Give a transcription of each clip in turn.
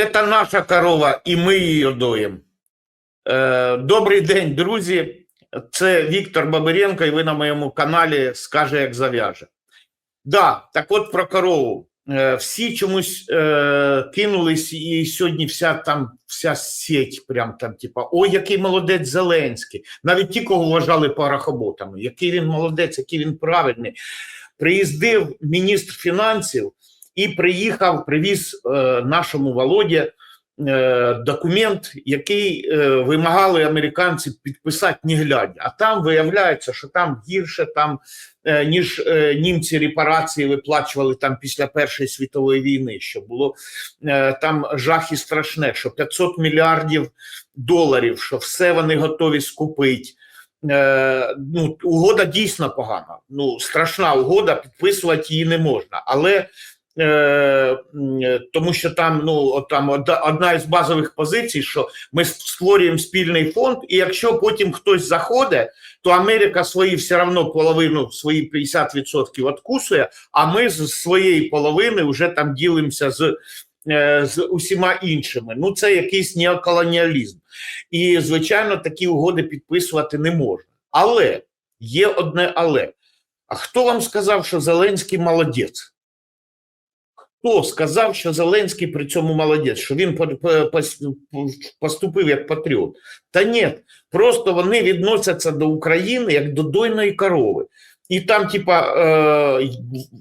Это наша корова, і ми її доїмо. Е, добрий день, друзі. Це Віктор Бабиренко, і ви на моєму каналі скаже, як зав'яже. Да, так от про корову. Е, всі чомусь е, кинулись, і сьогодні вся там вся сеть, прям там, типа, ой, який молодець Зеленський. Навіть ті, кого вважали парахоботами, який він молодець, який він правильний. Приїздив міністр фінансів і приїхав, привіз е, нашому Володі е, документ, який е, вимагали американці підписати не глядя. А там виявляється, що там гірше, там, ніж німці репарації виплачували там після Першої світової війни, що було там жах і страшне, що 500 мільярдів доларів, що все вони готові скупити. Ну, угода дійсно погана. Ну, страшна угода, підписувати її не можна. Але тому що там, ну, там одна, із базових позицій, що ми створюємо спільний фонд, і якщо потім хтось заходить, то Америка свої все одно половину, свої 50% откусує, а ми з своєї половини вже там ділимося з, е, з усіма іншими. Ну, це якийсь неоколоніалізм. І, звичайно, такі угоди підписувати не можна. Але є одне але. А хто вам сказав, що Зеленський молодець? Хто сказав, що Зеленський при цьому молодець, що він по- по- пос- поступив як патріот? Та ні, просто вони відносяться до України як до дойної корови. І там, типа, е,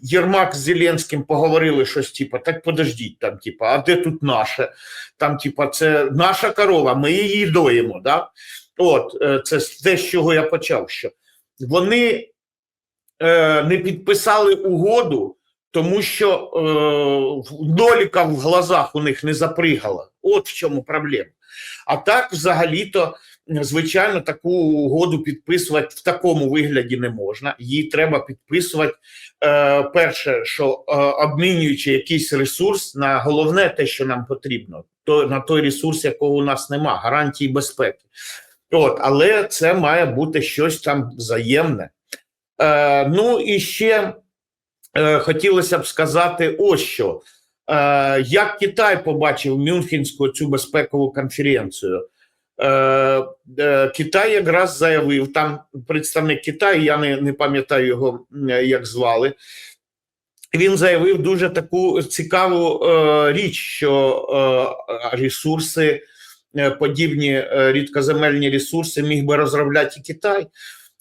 Єрмак з Зеленським поговорили щось, типа, так подождіть, там, типа, а де тут наше? Там, типа, це наша корова, ми її доїмо. Да? От, е, це те, з чого я почав. Що вони е, не підписали угоду, тому що е, ноліка в глазах у них не запригала. От в чому проблема. А так, взагалі-то, звичайно, таку угоду підписувати в такому вигляді не можна. Її треба підписувати. Е, перше, що е, обмінюючи якийсь ресурс на головне те, що нам потрібно, то на той ресурс, якого у нас нема, гарантії безпеки. От, але це має бути щось там взаємне. Е, ну і ще хотілося б сказати ось що. Е, як Китай побачив Мюнхенську цю безпекову конференцію? Е, е, Китай якраз заявив, там представник Китаю, я не, не пам'ятаю його, е, як звали. Він заявив дуже таку цікаву е, річ, що е, ресурси, е, подібні е, рідкоземельні ресурси міг би розробляти і Китай.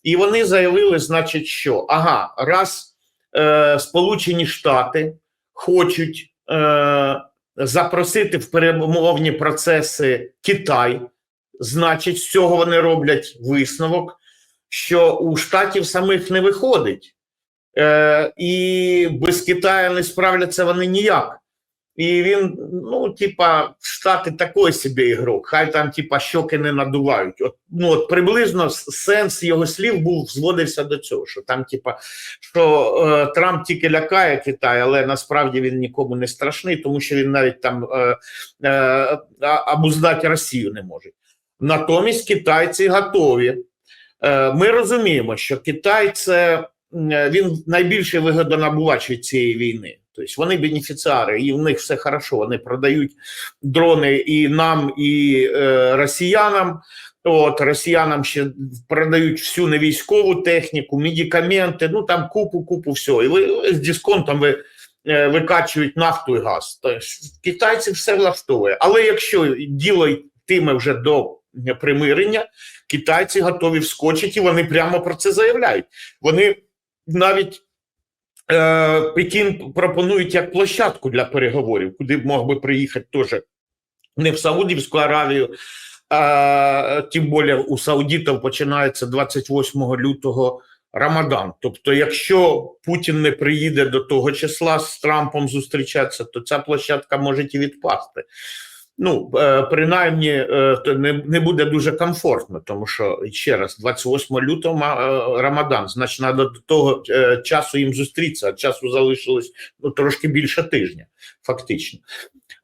І вони заявили, значить, що ага, раз е, Сполучені Штати хочуть е, запросити в перемовні процеси Китай, значить, з цього вони роблять висновок, що у штатів самих не виходить. Е, і без Китаю не справляться вони ніяк. І він, ну, типа, Штати такий собі ігрок, хай там, типа, щоки не надувають. От, ну, от приблизно сенс його слів був зводився до цього, що там, типа, що е, Трамп тільки лякає Китай, але насправді він нікому не страшний, тому що він навіть там е, е, обуздати Росію не може. Натомість китайці готові. Е, ми розуміємо, що Китай це він найбільший вигодонабувач від цієї війни. Тобто вони бенефіціари, і в них все хорошо. Вони продають дрони і нам, і е, росіянам. От росіянам ще продають всю невійськову техніку, медикаменти, ну там купу, купу всього. І ви з дисконтом ви е, викачують нафту і газ. Тобто китайці все влаштовує. Але якщо діло йтиме вже до примирення, китайці готові вскочити, і вони прямо про це заявляють. Вони навіть Пекін пропонують як площадку для переговорів, куди б мог би приїхати теж не в Саудівську Аравію, а тим більше у саудитів починається 28 лютого Рамадан. Тобто, якщо Путін не приїде до того числа з Трампом зустрічатися, то ця площадка може і відпасти. Ну, е, принаймні, е, то не, буде дуже комфортно, тому що ще раз, 28 лютого е, Рамадан, значить, треба до того часу їм зустрітися, а часу залишилось ну, трошки більше тижня, фактично.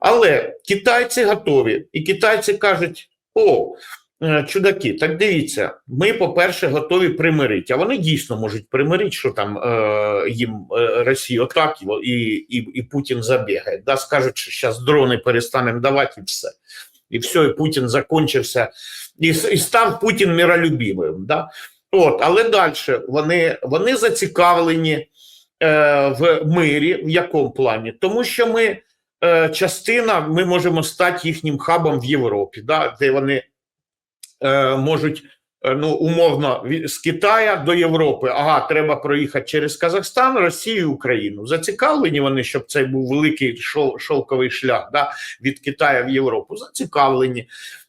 Але китайці готові, і китайці кажуть: о, Чудаки, так дивіться, ми, по-перше, готові примирити, а вони дійсно можуть примирити, що там е, їм е, Росія отак і, і, і Путін забігає. Да, скажуть, що зараз дрони перестанемо давати і все. І все, і Путін закончився, і, і став Путін миролюбивим. Да? От, але далі вони, вони зацікавлені е, в мирі, в якому плані? Тому що ми е, частина, ми можемо стати їхнім хабом в Європі, да, де вони е, можуть е, ну, умовно з Китая до Європи. Ага, треба проїхати через Казахстан, Росію, Україну. Зацікавлені вони, щоб це був великий шов, шовковий шлях да, від Китая в Європу. Зацікавлені.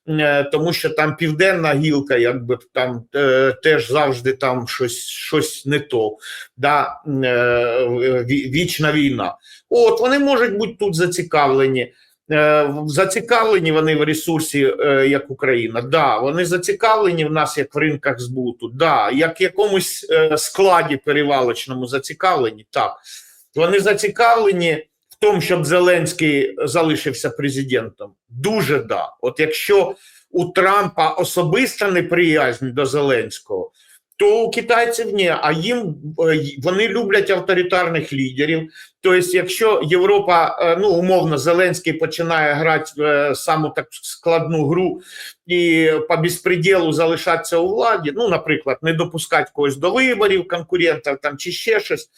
Е, Тому що там південна гілка, якби там е, теж завжди там щось, щось не то, да, е, вічна війна. От вони можуть бути тут зацікавлені. Е, Зацікавлені вони в ресурсі, е, як Україна. Да, вони зацікавлені в нас як в ринках збуту. Да, як в якомусь е, складі перевалочному зацікавлені. Так, вони зацікавлені в тому, щоб Зеленський залишився президентом. Дуже да. От якщо у Трампа особиста неприязнь до Зеленського, то у китайців ні, а їм е, вони люблять авторитарних лідерів. Тобто, якщо Європа, е, ну умовно, Зеленський починає грати е, саму так складну гру і по безпреділу залишатися у владі, ну, наприклад, не допускати когось до виборів, конкурентів там чи ще щось.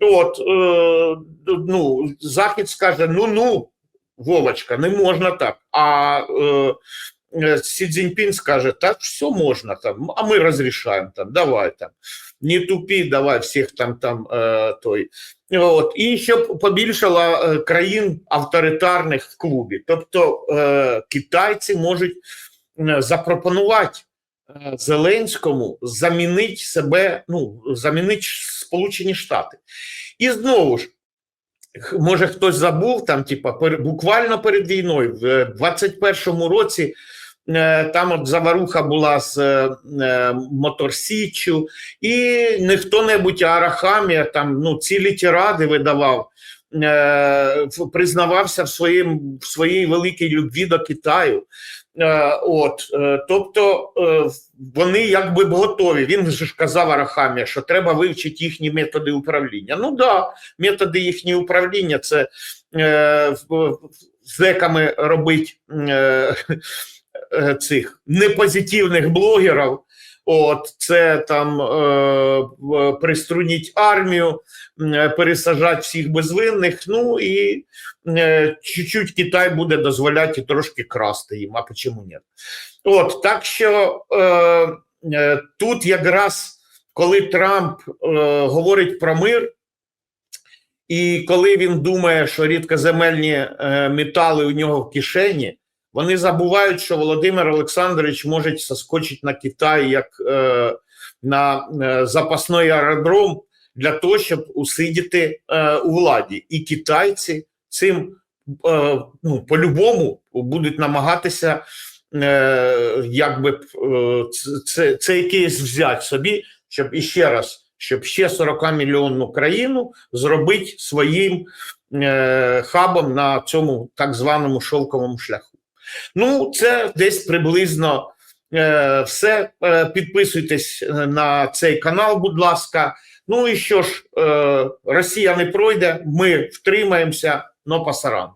От е, ну, Захід скаже: ну ну, Вовочка, не можна так. А е, е, Сі Цзіньпін скаже, так все можна там, а ми розрішаємо там, давай там. Не тупі, давай всіх там там е, той. От, і щоб побільшало е, країн авторитарних в клубі. Тобто е, китайці можуть е, запропонувати е, Зеленському замінити себе, ну, замінити Сполучені Штати. І знову ж, може хтось забув, там, типа, буквально перед війною, в 21-му році. Е, Там от заваруха була з е, е, Моторсіччю, і не хто-небудь, Арахамія там ну, цілі тиради видавав, признавався в, своїм, в своїй великій любві до Китаю. От, тобто вони якби готові. Він ж казав Арахамія, що треба вивчити їхні методи управління. Ну да, методи їхнього управління це з зеками робить цих непозитивних блогерів. От це там е, приструніть армію, е, всіх безвинних. Ну і е, чуть-чуть Китай буде дозволяти трошки красти їм. А чому ні? От так що е, е, тут якраз коли Трамп е, говорить про мир, і коли він думає, що рідкоземельні е, метали у нього в кишені, вони забувають, що Володимир Олександрович може соскочити на Китай як е, на е, запасний аеродром для того, щоб усидіти е, у владі. І китайці цим е, ну, по-любому будуть намагатися е, якби е, це, це, це взяти собі, щоб іще раз, щоб ще 40 мільйонну країну зробити своїм е, хабом на цьому так званому шовковому шляху. Ну, це десь приблизно е, все. Е, підписуйтесь е, на цей канал, будь ласка. Ну і що ж, Росія не пройде, ми втримаємося, но пасаран.